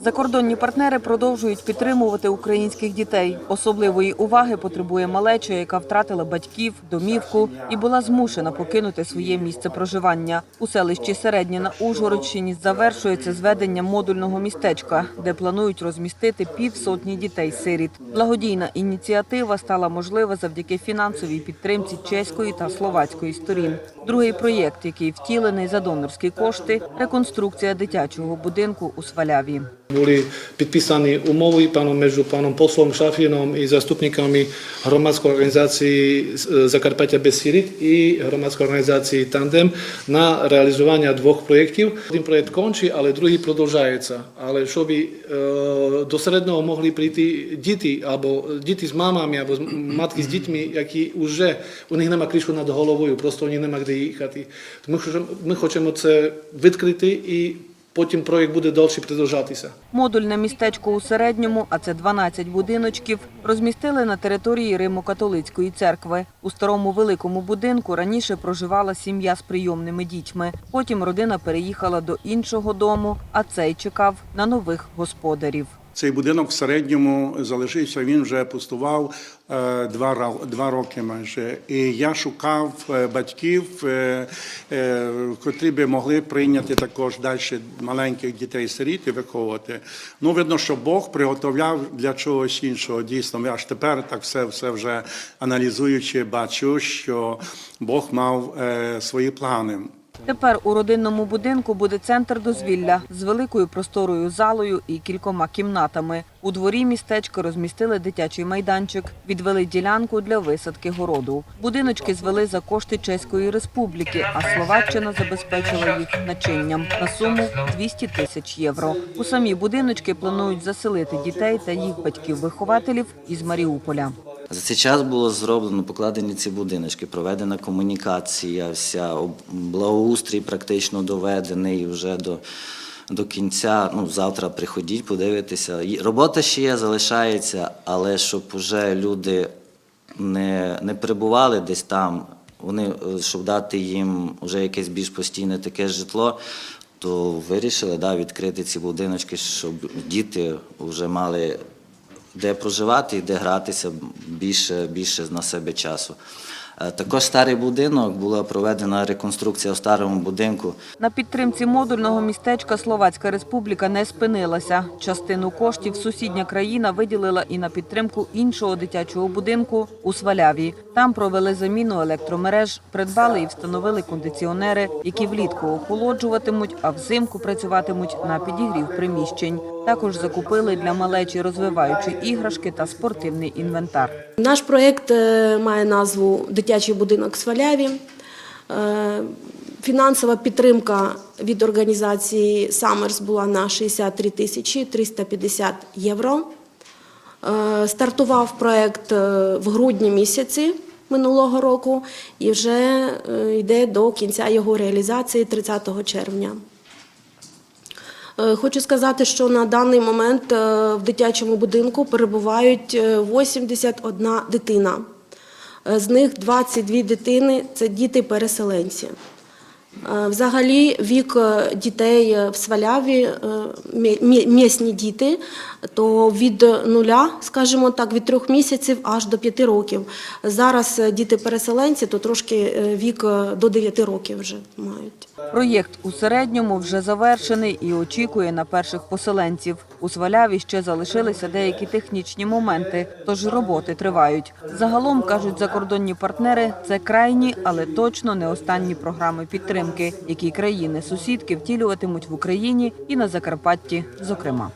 Закордонні партнери продовжують підтримувати українських дітей. Особливої уваги потребує малеча, яка втратила батьків, домівку і була змушена покинути своє місце проживання. У селищі Середнє на Ужгородщині завершується зведення модульного містечка, де планують розмістити півсотні дітей-сиріт. Благодійна ініціатива стала можлива завдяки фінансовій підтримці чеської та словацької сторін. Другий проєкт, який втілений за донорські кошти, реконструкція дитячого будинку у Сваляві. Boli умови паном між паном послом Шафіном і заступниками громадської організації Закарпаття без сиріт і громадської організації Тандем на реалізування двох проєктів. Один проєкт кончить, але другий продовжується. Але щоб до середнього могли прийти діти або діти з мамами, або матки з дітьми, які вже у них немає кришу над головою, просто вони немає де їхати. Ми ми хочемо це відкрити і потім проєкт буде далі продовжатися. Модульне містечко у середньому, а це 12 будиночків, розмістили на території Римо-католицької церкви. У старому великому будинку раніше проживала сім'я з прийомними дітьми. Потім родина переїхала до іншого дому, а цей чекав на нових господарів. Цей будинок в середньому залишився, він вже пустував е, два, два роки майже. І я шукав е, батьків, е, котрі би могли прийняти також далі маленьких дітей-сиріт і виховувати. Ну, видно, що Бог приготовляв для чогось іншого. Дійсно, я аж тепер так все, все вже аналізуючи, бачу, що Бог мав свої плани. Тепер у родинному будинку буде центр дозвілля з великою просторою залою і кількома кімнатами. У дворі містечка розмістили дитячий майданчик, відвели ділянку для висадки городу. Будиночки звели за кошти Чеської республіки, а Словаччина забезпечила їх начинням на суму 200 тисяч євро. У самі будиночки планують заселити дітей та їх батьків-вихователів із Маріуполя. За цей час було зроблено покладені ці будиночки, проведена комунікація, вся благоустрій практично доведений вже до, до кінця. Ну, завтра приходіть, подивитися. Робота ще є, залишається, але щоб вже люди не, не перебували десь там, вони, е, щоб дати їм вже якесь більш постійне таке житло, то вирішили да, відкрити ці будиночки, щоб діти вже мали де проживати і де гратися більше, більше на себе часу. Е, Також старий будинок була проведена реконструкція в старому будинку. На підтримці модульного містечка Словацька Республіка не спинилася. Частину коштів сусідня країна виділила і на підтримку іншого дитячого будинку у Сваляві. Там провели заміну електромереж, придбали і встановили кондиціонери, які влітку охолоджуватимуть, а взимку працюватимуть на підігрів приміщень. Також закупили для малечі розвиваючі іграшки та спортивний інвентар. Наш проєкт е, має назву Дитячий будинок Сваляві. Е, Фінансова підтримка від організації Самерс була на 63 тисячі 350 євро. Е, Стартував проєкт в грудні місяці минулого року і вже йде до кінця його реалізації 30 червня. Е, Хочу сказати, що на даний момент е, в дитячому будинку перебувають е, 81 дитина. Е, З них 22 дитини це діти-переселенці. Взагалі вік е, дітей е, в Сваляві, е, місні діти, то від нуля, скажімо так, від трьох місяців аж до п'яти років. Зараз діти-переселенці, то трошки вік до 9 років вже мають. Проєкт у середньому вже завершений і очікує на перших поселенців. У Сваляві ще залишилися деякі технічні моменти, тож роботи тривають. Загалом кажуть закордонні партнери, це крайні, але точно не останні програми підтримки, які країни-сусідки втілюватимуть в Україні і на Закарпатті, зокрема.